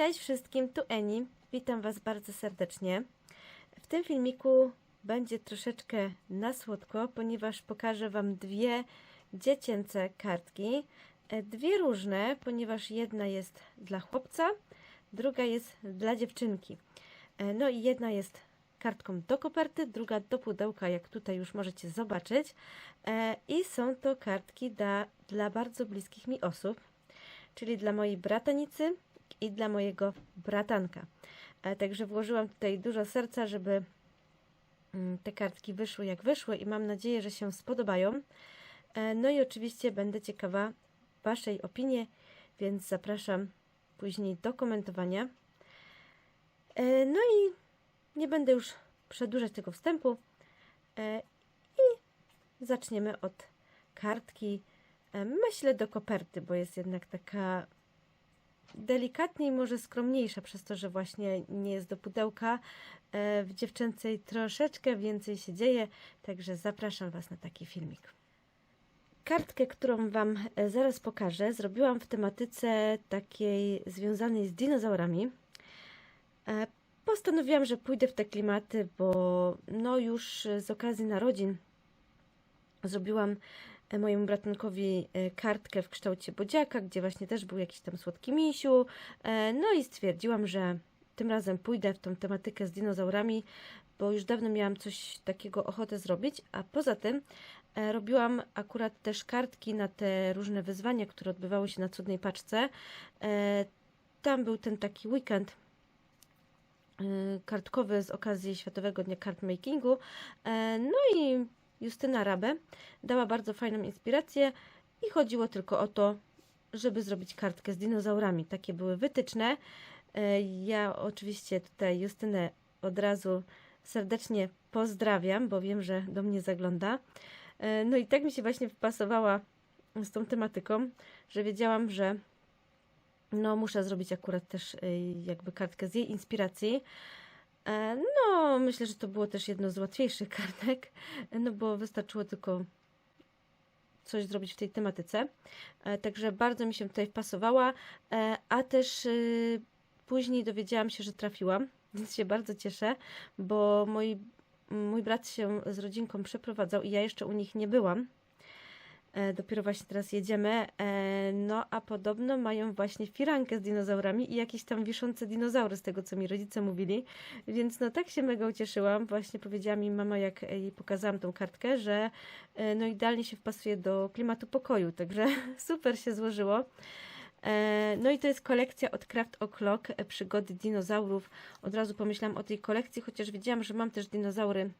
Cześć wszystkim, tu Eni. Witam Was bardzo serdecznie. W tym filmiku będzie troszeczkę na słodko, ponieważ pokażę Wam dwie dziecięce kartki. E, Dwie różne, ponieważ jedna jest dla chłopca, druga jest dla dziewczynki. E, No i jedna jest kartką do koperty, druga do pudełka, jak tutaj już możecie zobaczyć. E, I są to kartki dla, dla bardzo bliskich mi osób, czyli dla mojej bratanicy i dla mojego bratanka. E, Także włożyłam tutaj dużo serca, żeby mm, te kartki wyszły jak wyszły i mam nadzieję, że się spodobają. E, No i oczywiście będę ciekawa Waszej opinii, więc zapraszam później do komentowania. E, No i nie będę już przedłużać tego wstępu i zaczniemy od kartki, myślę do koperty, bo jest jednak taka delikatniej, może skromniejsza, przez to, że właśnie nie jest do pudełka. E, W dziewczęcej troszeczkę więcej się dzieje, także zapraszam Was na taki filmik. Kartkę, którą Wam e, zaraz pokażę, zrobiłam w tematyce takiej związanej z dinozaurami. E, Postanowiłam, że pójdę w te klimaty, bo no już z okazji narodzin zrobiłam mojemu bratankowi e, kartkę w kształcie bodziaka, gdzie właśnie też był jakiś tam słodki misiu. E, No i stwierdziłam, że tym razem pójdę w tą tematykę z dinozaurami, bo już dawno miałam coś takiego ochotę zrobić, a poza tym e, robiłam akurat też kartki na te różne wyzwania, które odbywały się na cudnej paczce. Tam był ten taki weekend kartkowy z okazji Światowego Dnia Kartmakingu. No i Justyna Rabę dała bardzo fajną inspirację i chodziło tylko o to, żeby zrobić kartkę z dinozaurami. Takie były wytyczne. E, Ja oczywiście tutaj Justynę od razu serdecznie pozdrawiam, bo wiem, że do mnie zagląda. E, No i tak mi się właśnie wpasowała z tą tematyką, że wiedziałam, że no muszę zrobić akurat też e, jakby kartkę z jej inspiracji. E, No, myślę, że to było też jedno z łatwiejszych kartek, no bo wystarczyło tylko coś zrobić w tej tematyce. E, Także bardzo mi się tutaj wpasowała, e, a też później dowiedziałam się, że trafiłam, więc się bardzo cieszę, bo moi, mój brat się z rodzinką przeprowadzał i ja jeszcze u nich nie byłam. E, Dopiero właśnie teraz jedziemy. E, No, a podobno mają właśnie firankę z dinozaurami i jakieś tam wiszące dinozaury, z tego co mi rodzice mówili. Więc no tak się mega ucieszyłam. Właśnie powiedziała mi mama, jak jej pokazałam tą kartkę, że e, no idealnie się wpasuje do klimatu pokoju. Także super się złożyło. No i to jest kolekcja od Craft O'Clock, przygody dinozaurów. Od razu pomyślałam o tej kolekcji, chociaż wiedziałam, że mam też dinozaury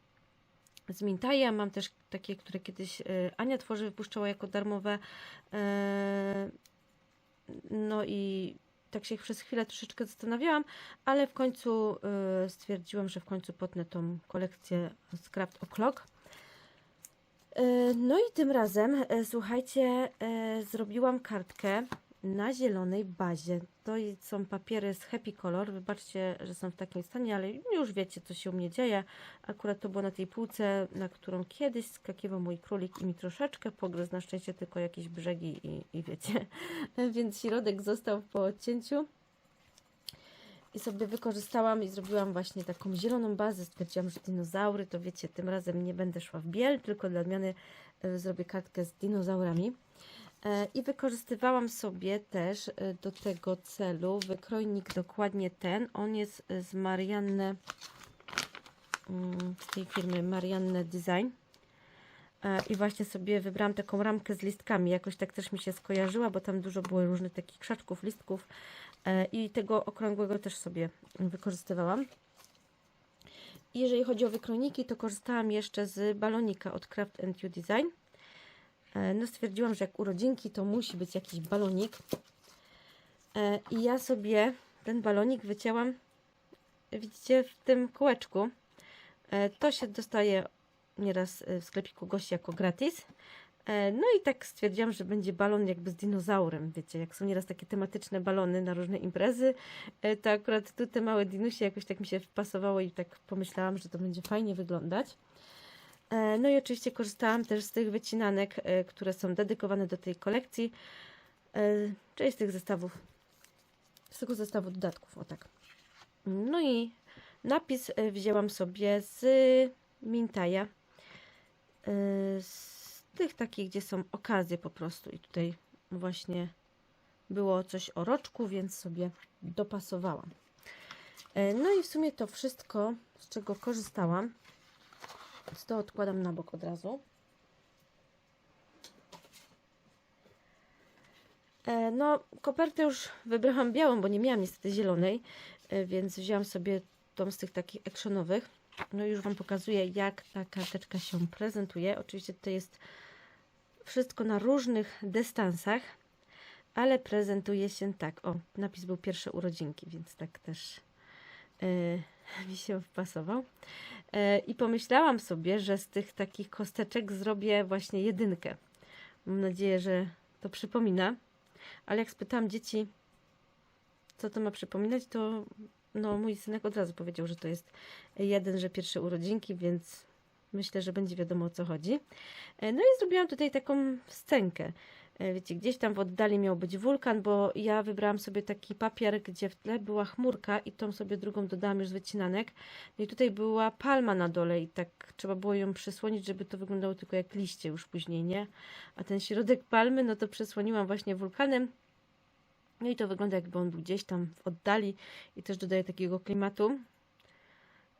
z Mintaja. Mam też takie, które kiedyś e, Ania Tworzy wypuszczała jako darmowe. E, No i tak się przez chwilę troszeczkę zastanawiałam, ale w końcu e, stwierdziłam, że w końcu potnę tą kolekcję z Craft O'Clock. No i tym razem, słuchajcie, zrobiłam kartkę na zielonej bazie. To są papiery z Happy Color. Wybaczcie, że są w takim stanie, ale już wiecie, co się u mnie dzieje. Akurat to było na tej półce, na którą kiedyś skakiwał mój królik i mi troszeczkę pogryzł. Na szczęście tylko jakieś brzegi i, i wiecie. Więc środek został po odcięciu. I sobie wykorzystałam i zrobiłam właśnie taką zieloną bazę. Stwierdziłam, że dinozaury, to wiecie, tym razem nie będę szła w biel, tylko dla odmiany e, zrobię kartkę z dinozaurami. E, I wykorzystywałam sobie też e, do tego celu wykrojnik dokładnie ten. On jest e, z Marianne, mm, z tej firmy Marianne Design. I właśnie sobie wybrałam taką ramkę z listkami. Jakoś tak też mi się skojarzyła, bo tam dużo było różnych takich krzaczków, listków. I tego okrągłego też sobie wykorzystywałam. Jeżeli chodzi o wykrojniki, to korzystałam jeszcze z balonika od Craft You Design. E, No stwierdziłam, że jak urodzinki, to musi być jakiś balonik. E, I ja sobie ten balonik wycięłam, widzicie, w tym kółeczku. E, To się dostaje nieraz w sklepiku gości jako gratis. No i tak stwierdziłam, że będzie balon jakby z dinozaurem. Wiecie, jak są nieraz takie tematyczne balony na różne imprezy, to akurat tu te małe dinusie jakoś tak mi się wpasowało i tak pomyślałam, że to będzie fajnie wyglądać. E, No i oczywiście korzystałam też z tych wycinanek, e, które są dedykowane do tej kolekcji, e, czyli z tych zestawów tego zestawu dodatków, o tak. No i napis wzięłam sobie z Mintaja. Z tych takich, gdzie są okazje po prostu. I tutaj właśnie było coś o roczku, więc sobie dopasowałam. No i w sumie to wszystko, z czego korzystałam, więc to odkładam na bok od razu. E, No, kopertę już wybrałam białą, bo nie miałam niestety zielonej, e, więc wzięłam sobie tą z tych takich actionowych. No już Wam pokazuję, jak ta karteczka się prezentuje. Oczywiście to jest wszystko na różnych dystansach, ale prezentuje się tak. O, napis był pierwsze urodzinki, więc tak też e, mi się wpasował. E, I pomyślałam sobie, że z tych takich kosteczek zrobię właśnie jedynkę. Mam nadzieję, że to przypomina. Ale jak spytałam dzieci, co to ma przypominać, to no, mój synek od razu powiedział, że to jest jeden, że pierwsze urodzinki, więc myślę, że będzie wiadomo o co chodzi. E, No i zrobiłam tutaj taką scenkę. E, Wiecie, gdzieś tam w oddali miał być wulkan, bo ja wybrałam sobie taki papier, gdzie w tle była chmurka i tą sobie drugą dodałam już z wycinanek. No i tutaj była palma na dole i tak trzeba było ją przysłonić, żeby to wyglądało tylko jak liście już później, nie? A ten środek palmy, no to przysłoniłam właśnie wulkanem. No i to wygląda jakby on był gdzieś tam w oddali i też dodaje takiego klimatu.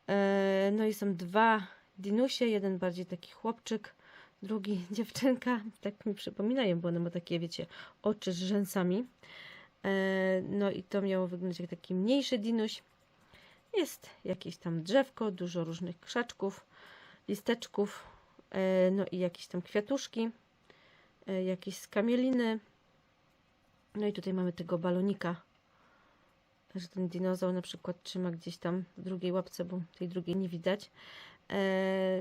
E, No i są dwa dinusie, jeden bardziej taki chłopczyk, drugi dziewczynka. Tak mi przypominają, bo one ma takie, wiecie, oczy z rzęsami. E, No i to miało wyglądać jak taki mniejszy dinuś. Jest jakieś tam drzewko, dużo różnych krzaczków, listeczków, e, no i jakieś tam kwiatuszki, e, jakieś skamieliny. No i tutaj mamy tego balonika, że ten dinozaur na przykład trzyma gdzieś tam w drugiej łapce, bo tej drugiej nie widać.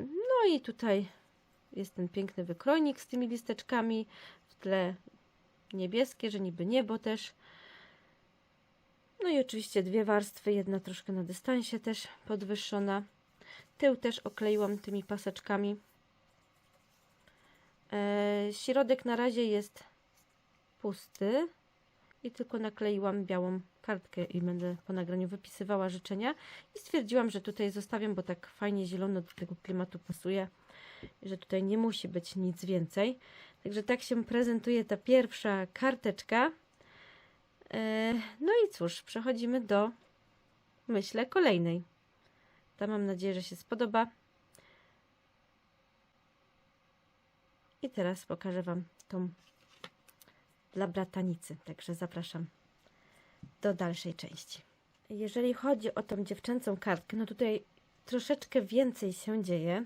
No i tutaj jest ten piękny wykrojnik z tymi listeczkami, w tle niebieskie, że niby niebo też. No i oczywiście dwie warstwy, jedna troszkę na dystansie też podwyższona. Tył też okleiłam tymi paseczkami. E, Środek na razie jest pusty i tylko nakleiłam białą kartkę i będę po nagraniu wypisywała życzenia i stwierdziłam, że tutaj zostawiam, bo tak fajnie zielono do tego klimatu pasuje, że tutaj nie musi być nic więcej. Także tak się prezentuje ta pierwsza karteczka. E, No i cóż, przechodzimy do, myślę, kolejnej. Ta mam nadzieję, że się spodoba. I teraz pokażę Wam tą dla bratanicy. Także zapraszam do dalszej części. Jeżeli chodzi o tą dziewczęcą kartkę, no tutaj troszeczkę więcej się dzieje.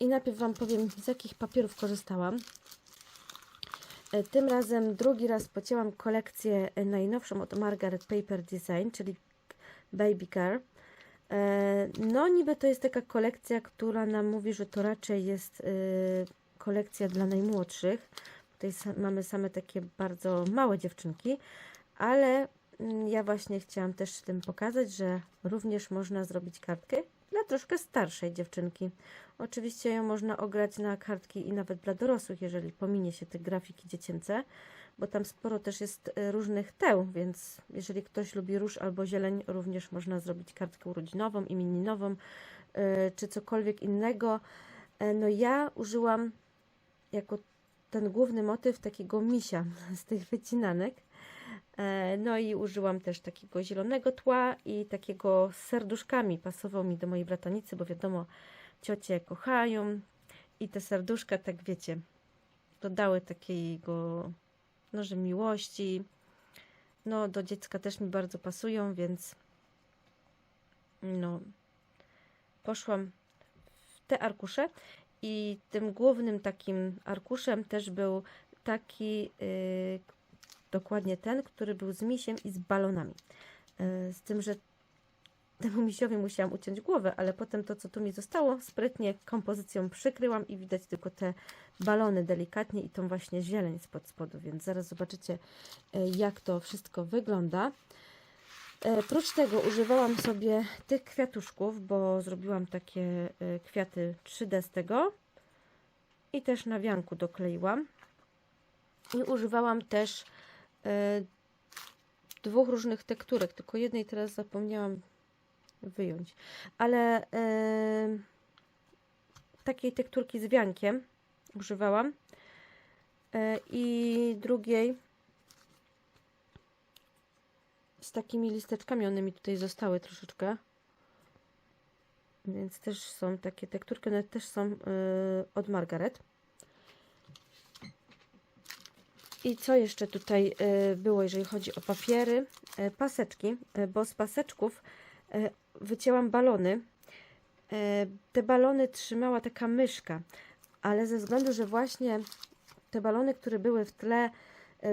I najpierw Wam powiem, z jakich papierów korzystałam. Yy, Tym razem drugi raz pocięłam kolekcję yy, najnowszą od Margaret Paper Design, czyli Baby Car. Yy, No niby to jest taka kolekcja, która nam mówi, że to raczej jest kolekcja dla najmłodszych. Tutaj mamy same takie bardzo małe dziewczynki, ale mm, ja właśnie chciałam też tym pokazać, że również można zrobić kartkę dla troszkę starszej dziewczynki. Oczywiście ją można ograć na kartki i nawet dla dorosłych, jeżeli pominie się te grafiki dziecięce, bo tam sporo też jest e, różnych teł, więc jeżeli ktoś lubi róż albo zieleń, również można zrobić kartkę urodzinową, imieninową, e, czy cokolwiek innego. E, No ja użyłam jako ten główny motyw takiego misia z tych wycinanek. E, No i użyłam też takiego zielonego tła i takiego z serduszkami. Pasował mi do mojej bratanicy, bo wiadomo, ciocie kochają i te serduszka, tak wiecie, dodały takiego, no, że miłości. No, do dziecka też mi bardzo pasują, więc no, poszłam w te arkusze i tym głównym takim arkuszem też był taki, yy, dokładnie ten, który był z misiem i z balonami. Yy, z tym, że temu misiowi musiałam uciąć głowę, ale potem to, co tu mi zostało, sprytnie kompozycją przykryłam i widać tylko te balony delikatnie i tą właśnie zieleń spod spodu, więc zaraz zobaczycie, yy, jak to wszystko wygląda. E, Prócz tego używałam sobie tych kwiatuszków, bo zrobiłam takie e, kwiaty 3D z tego i też na wianku dokleiłam. I używałam też e, dwóch różnych tekturek, tylko jednej teraz zapomniałam wyjąć. Ale yy, takiej tekturki z wiankiem używałam yy, i drugiej z takimi listeczkami, one mi tutaj zostały troszeczkę. Więc też są takie tekturki, one też są od Margaret. I co jeszcze tutaj y, było, jeżeli chodzi o papiery? Y, Paseczki, y, bo z paseczków wycięłam balony. Te balony trzymała taka myszka, ale ze względu, że właśnie te balony, które były w tle,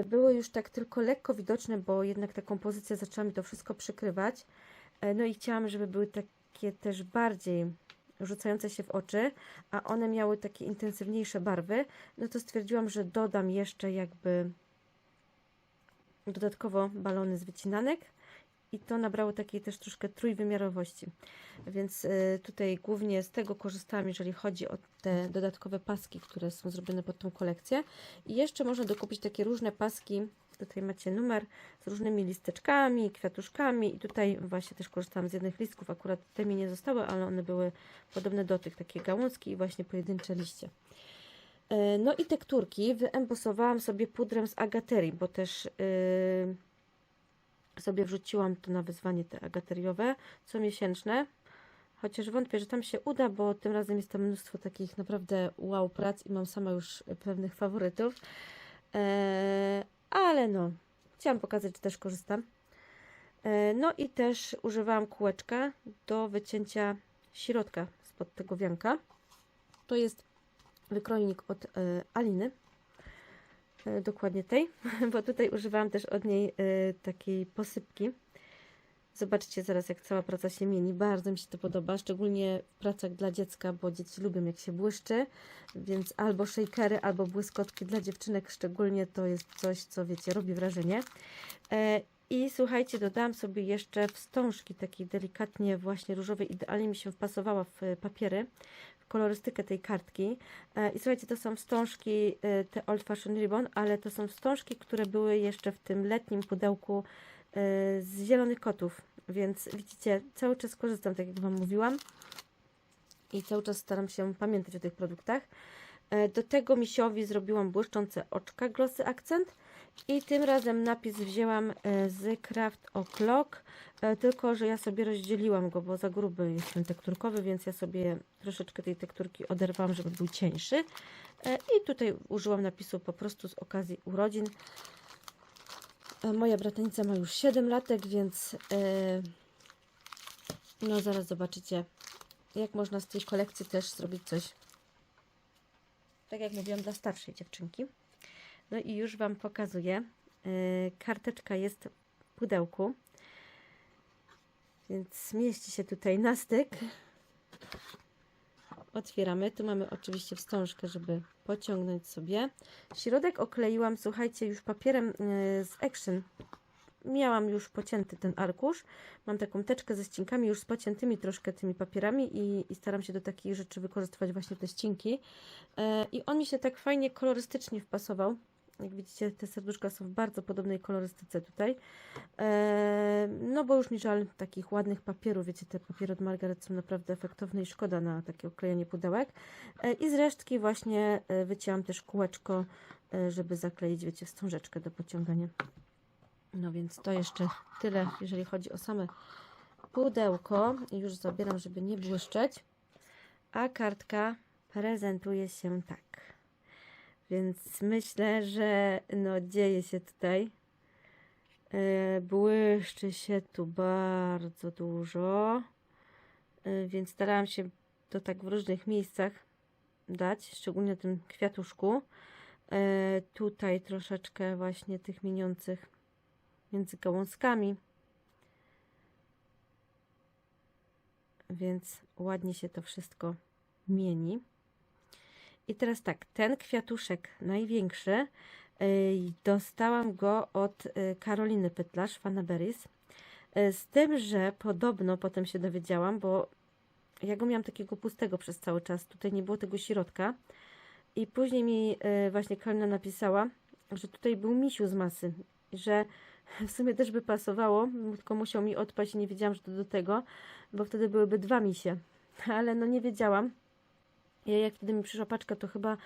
były już tak tylko lekko widoczne, bo jednak ta kompozycja zaczęła mi to wszystko przykrywać. No i chciałam, żeby były takie też bardziej rzucające się w oczy, a one miały takie intensywniejsze barwy, no to stwierdziłam, że dodam jeszcze jakby dodatkowo balony z wycinanek i to nabrało takiej też troszkę trójwymiarowości. Więc y, tutaj głównie z tego korzystałam, jeżeli chodzi o te dodatkowe paski, które są zrobione pod tą kolekcję. I jeszcze można dokupić takie różne paski. Tutaj macie numer z różnymi listeczkami, kwiatuszkami i tutaj właśnie też korzystałam z jednych listków. Akurat te mi nie zostały, ale one były podobne do tych, takie gałązki i właśnie pojedyncze liście. E, No i tekturki wyembosowałam sobie pudrem z agaterii, bo też yy, sobie wrzuciłam to na wyzwanie te agateriowe comiesięczne. Chociaż wątpię, że tam się uda, bo tym razem jest tam mnóstwo takich naprawdę wow prac i mam sama już pewnych faworytów. E, ale no, chciałam pokazać, że też korzystam. E, no i też używałam kółeczka do wycięcia środka spod tego wianka. To jest wykrojnik od e, Aliny. E, dokładnie tej, bo tutaj używałam też od niej takiej posypki. Zobaczcie zaraz, jak cała praca się mieni. Bardzo mi się to podoba, szczególnie w pracach dla dziecka, bo dzieci lubią, jak się błyszczy, więc albo shakery, albo błyskotki dla dziewczynek szczególnie to jest coś, co wiecie, robi wrażenie. E, I słuchajcie, dodałam sobie jeszcze wstążki takiej delikatnie właśnie różowej, idealnie mi się wpasowała w e, papiery, w kolorystykę tej kartki. E, I słuchajcie, to są wstążki, te Old Fashion Ribbon, ale to są wstążki, które były jeszcze w tym letnim pudełku z zielonych kotów, więc widzicie, cały czas korzystam, tak jak Wam mówiłam i cały czas staram się pamiętać o tych produktach. E, Do tego misiowi zrobiłam błyszczące oczka Glossy Accent i tym razem napis wzięłam e, z Craft O'Clock, tylko że ja sobie rozdzieliłam go, bo za gruby jest ten tekturkowy, więc ja sobie troszeczkę tej tekturki oderwałam, żeby był cieńszy. I tutaj użyłam napisu po prostu z okazji urodzin. E, Moja bratanica ma już 7 latek, więc e, no zaraz zobaczycie, jak można z tej kolekcji też zrobić coś, tak jak mówiłam, dla starszej dziewczynki. No i już Wam pokazuję. E, Karteczka jest w pudełku, więc mieści się tutaj na styk. Otwieramy. Tu mamy oczywiście wstążkę, żeby pociągnąć sobie. Środek okleiłam, słuchajcie, już papierem e, z Action. Miałam już pocięty ten arkusz. Mam taką teczkę ze ścinkami, już z pociętymi troszkę tymi papierami i, i staram się do takich rzeczy wykorzystywać właśnie te ścinki. E, I on mi się tak fajnie kolorystycznie wpasował. Jak widzicie, te serduszka są w bardzo podobnej kolorystyce tutaj. E, no bo już mi żal takich ładnych papierów. Wiecie, te papiery od Margaret są naprawdę efektowne i szkoda na takie oklejenie pudełek. E, I z resztki właśnie e, wycięłam też kółeczko, żeby zakleić, wiecie, wstążeczkę do pociągania. No więc to jeszcze tyle, jeżeli chodzi o same pudełko. Już zabieram, żeby nie błyszczeć. A kartka prezentuje się tak. Więc myślę, że no dzieje się tutaj. E, Błyszczy się tu bardzo dużo. E, Więc starałam się to tak w różnych miejscach dać, szczególnie tym kwiatuszku. E, Tutaj troszeczkę właśnie tych mieniących między gałązkami. Więc ładnie się to wszystko mieni. I teraz tak, ten kwiatuszek największy, y, dostałam go od y, Karoliny Pytlarz, Fanaberis. Y, Z tym, że podobno potem się dowiedziałam, bo ja go miałam takiego pustego przez cały czas, tutaj nie było tego środka. I później mi właśnie Karolina napisała, że tutaj był misiu z masy, że w sumie też by pasowało, tylko musiał mi odpaść i nie wiedziałam, że to do tego, bo wtedy byłyby dwa misie. Ale no nie wiedziałam. Ja jak wtedy mi przyszła paczka, to chyba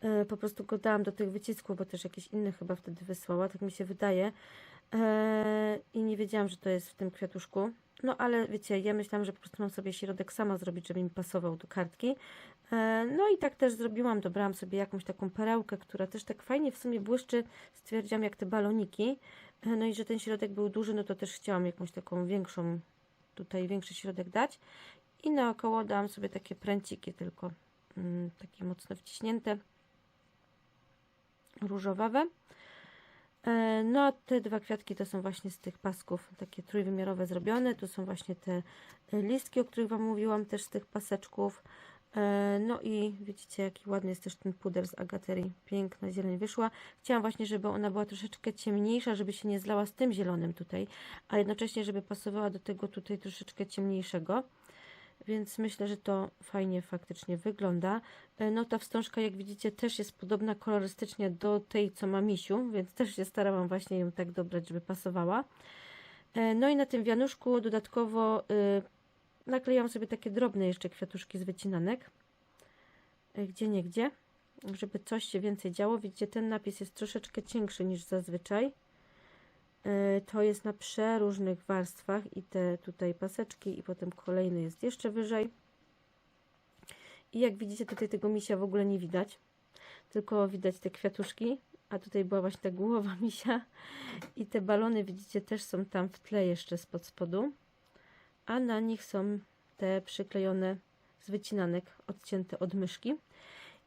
e, po prostu go dałam do tych wycisków, bo też jakieś inne chyba wtedy wysłała, tak mi się wydaje. E, I nie wiedziałam, że to jest w tym kwiatuszku. No ale wiecie, ja myślałam, że po prostu mam sobie środek sama zrobić, żeby mi pasował do kartki. E, no i tak też zrobiłam, dobrałam sobie jakąś taką perełkę, która też tak fajnie w sumie błyszczy, stwierdziłam jak te baloniki. No i że ten środek był duży, no to też chciałam jakąś taką większą, tutaj większy środek dać. I naokoło dałam sobie takie pręciki tylko, takie mocno wciśnięte, różowawe. E, No, a te dwa kwiatki to są właśnie z tych pasków, takie trójwymiarowe zrobione. Tu są właśnie te e, listki, o których Wam mówiłam, też z tych paseczków. E, No i widzicie, jaki ładny jest też ten puder z agaterii. Piękna zieleń wyszła. Chciałam właśnie, żeby ona była troszeczkę ciemniejsza, żeby się nie zlała z tym zielonym tutaj, a jednocześnie, żeby pasowała do tego tutaj troszeczkę ciemniejszego. Więc myślę, że to fajnie faktycznie wygląda. E, No ta wstążka, jak widzicie, też jest podobna kolorystycznie do tej, co ma misiu, więc też się starałam właśnie ją tak dobrać, żeby pasowała. E, No i na tym wianuszku dodatkowo y, naklejam sobie takie drobne jeszcze kwiatuszki z wycinanek. E, Gdzie nie gdzie, żeby coś się więcej działo. Widzicie, ten napis jest troszeczkę cięższy niż zazwyczaj. E, To jest na przeróżnych warstwach i te tutaj paseczki i potem kolejny jest jeszcze wyżej. I jak widzicie tutaj tego misia w ogóle nie widać, tylko widać te kwiatuszki, a tutaj była właśnie ta głowa misia i te balony widzicie też są tam w tle jeszcze spod spodu, a na nich są te przyklejone z wycinanek odcięte od myszki.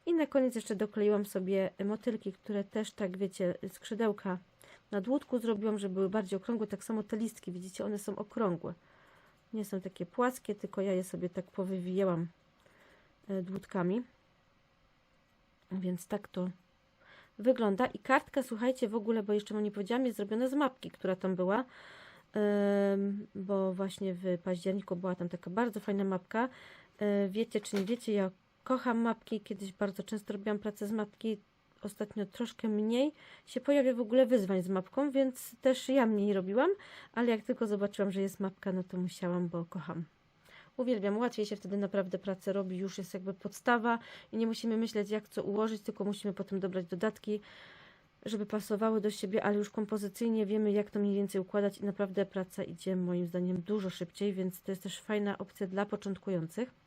I na koniec jeszcze dokleiłam sobie motylki, które też tak wiecie, skrzydełka na dłutku zrobiłam, żeby były bardziej okrągłe. Tak samo te listki, widzicie, one są okrągłe. Nie są takie płaskie, tylko ja je sobie tak powywijałam e, dłutkami. Więc tak to wygląda. I kartka, słuchajcie, w ogóle, bo jeszcze wam nie powiedziałam, jest zrobiona z mapki, która tam była. Bo właśnie w październiku była tam taka bardzo fajna mapka. E, Wiecie czy nie wiecie, ja kocham mapki. Kiedyś bardzo często robiłam pracę z mapki. Ostatnio troszkę mniej się pojawia w ogóle wyzwań z mapką, więc też ja mniej robiłam, ale jak tylko zobaczyłam, że jest mapka, no to musiałam, bo kocham. Uwielbiam, łatwiej się wtedy naprawdę pracę robi, już jest jakby podstawa i nie musimy myśleć jak co ułożyć, tylko musimy potem dobrać dodatki, żeby pasowały do siebie, ale już kompozycyjnie wiemy jak to mniej więcej układać i naprawdę praca idzie moim zdaniem dużo szybciej, więc to jest też fajna opcja dla początkujących.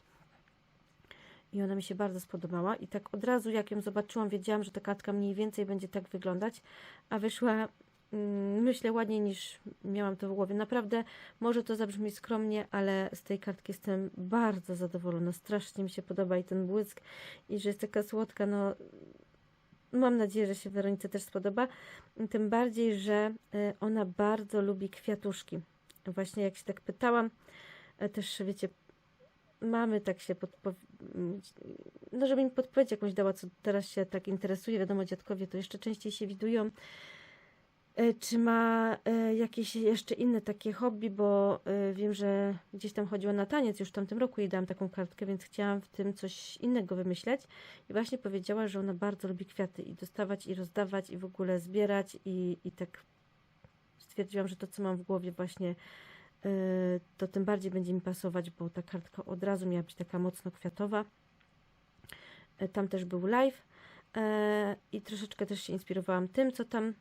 I ona mi się bardzo spodobała i tak od razu jak ją zobaczyłam, wiedziałam, że ta kartka mniej więcej będzie tak wyglądać, a wyszła mm, myślę ładniej niż miałam to w głowie. Naprawdę może to zabrzmi skromnie, ale z tej kartki jestem bardzo zadowolona. Strasznie mi się podoba i ten błysk i że jest taka słodka, no mam nadzieję, że się Weronice też spodoba. Tym bardziej, że y, ona bardzo lubi kwiatuszki. Właśnie jak się tak pytałam, e, też wiecie, mamy tak się podpo... no żeby mi podpowiedź jakąś dała, co teraz się tak interesuje, wiadomo dziadkowie to jeszcze częściej się widują, E, czy ma e, jakieś jeszcze inne takie hobby, bo e, wiem, że gdzieś tam chodziła na taniec, już w tamtym roku jej dałam taką kartkę, więc chciałam w tym coś innego wymyśleć i właśnie powiedziała, że ona bardzo lubi kwiaty i dostawać i rozdawać i w ogóle zbierać i, i tak stwierdziłam, że to co mam w głowie właśnie to tym bardziej będzie mi pasować, bo ta kartka od razu miała być taka mocno kwiatowa. E, Tam też był live e, i troszeczkę też się inspirowałam tym, co tam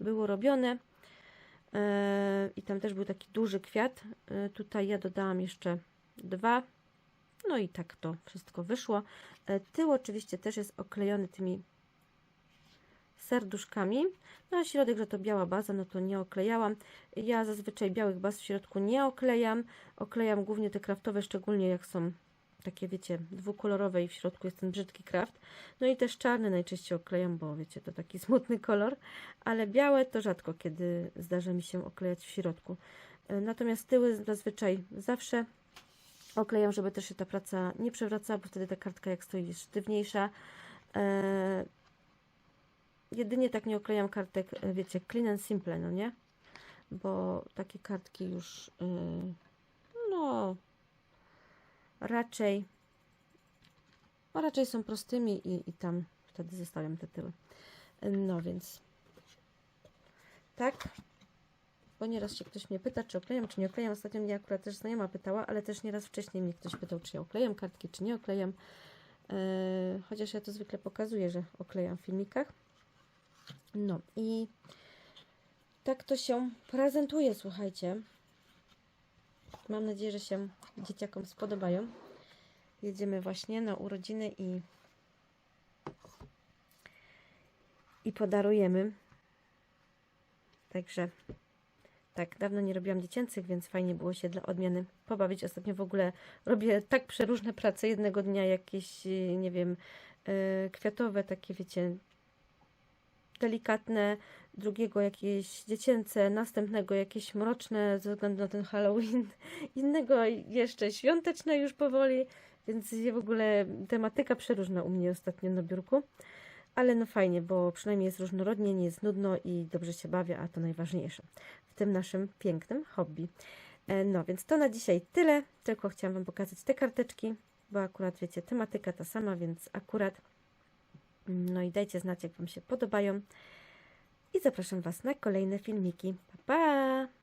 było robione. E, I tam też był taki duży kwiat. Tutaj ja dodałam jeszcze dwa. No i tak to wszystko wyszło. Tył oczywiście też jest oklejony tymi serduszkami. No a środek, że to biała baza, no to nie oklejałam. Ja zazwyczaj białych baz w środku nie oklejam. Oklejam głównie te kraftowe, szczególnie jak są takie, wiecie, dwukolorowe i w środku jest ten brzydki kraft. No i też czarny najczęściej oklejam, bo wiecie, to taki smutny kolor, ale białe to rzadko kiedy zdarza mi się oklejać w środku. E, Natomiast tyły zazwyczaj zawsze oklejam, żeby też się ta praca nie przewracała, bo wtedy ta kartka jak stoi jest sztywniejsza. E, jedynie tak nie oklejam kartek, e, wiecie, clean and simple, no nie? Bo takie kartki już, yy, no, raczej, no raczej są prostymi i, i tam wtedy zostawiam te tyły. No więc, tak. bo nieraz się ktoś mnie pyta, czy oklejam, czy nie oklejam. Ostatnio mnie akurat też znajoma pytała, ale też nieraz wcześniej mnie ktoś pytał, czy ja oklejam kartki, czy nie oklejam. Yy, chociaż ja to zwykle pokazuję, że oklejam w filmikach. No i tak to się prezentuje, słuchajcie. Mam nadzieję, że się dzieciakom spodobają. Jedziemy właśnie na urodziny i i podarujemy. Także tak, dawno nie robiłam dziecięcych, więc fajnie było się dla odmiany pobawić. Ostatnio w ogóle robię tak przeróżne prace. Jednego dnia jakieś, nie wiem, y, kwiatowe, takie wiecie, delikatne, drugiego jakieś dziecięce, następnego jakieś mroczne ze względu na ten Halloween, innego jeszcze świąteczne już powoli, więc w ogóle tematyka przeróżna u mnie ostatnio na biurku. Ale no fajnie, bo przynajmniej jest różnorodnie, nie jest nudno i dobrze się bawię, a to najważniejsze w tym naszym pięknym hobby. E, No więc to na dzisiaj tyle, tylko chciałam Wam pokazać te karteczki, bo akurat wiecie, tematyka ta sama, więc akurat no i dajcie znać, jak Wam się podobają. I zapraszam Was na kolejne filmiki. Pa, pa!